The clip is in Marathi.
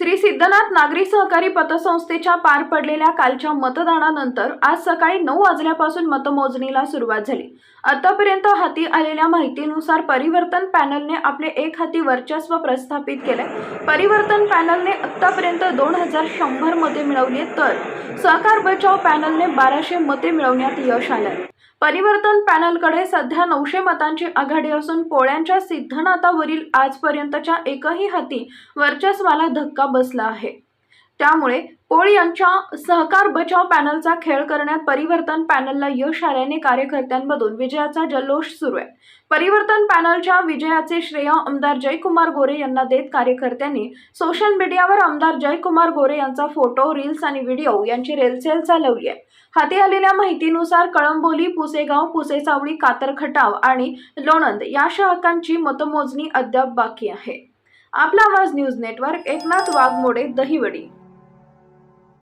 श्री सिद्धनाथ नागरी सहकारी पतसंस्थेच्या पार पडलेल्या कालच्या मतदानानंतर आज सकाळी नऊ वाजल्यापासून मतमोजणीला सुरुवात झाली. आतापर्यंत हाती आलेल्या माहितीनुसार परिवर्तन पॅनलने आपले एक हाती वर्चस्व प्रस्थापित केले. परिवर्तन पॅनलने आतापर्यंत दोन हजार शंभर मते मिळवली तर सहकार बचाव पॅनलने बाराशे मते मिळवण्यात यश आलं परिवर्तन पॅनलकडे सध्या नऊशे मतांची आघाडी असून पोळ्यांच्या सिद्धनाथावरील आजपर्यंतच्या एकही हाती वर्चस्वाला धक्का बसला आहे. त्यामुळे पोळ यांच्या सहकार बचाव पॅनलचा खेळ करण्यात परिवर्तन पॅनलला यश आल्याने कार्यकर्त्यांमधून विजयाचा जल्लोष सुरू आहे. परिवर्तन पॅनलच्या विजयाचे श्रेय आमदार जयकुमार गोरे यांना देत कार्यकर्त्यांनी सोशल मीडियावर आमदार जयकुमार गोरे यांचा फोटो रील्स आणि व्हिडिओ यांची रेलसेल चालवली आहे. हाती आलेल्या माहितीनुसार कळंबोली पुसेगाव पुसेसावळी कातरखटाव आणि लोणंद या शाखांची मतमोजणी अद्याप बाकी आहे. आपला आवाज न्यूज नेटवर्क एकनाथ वाघमोडे दहिवडी.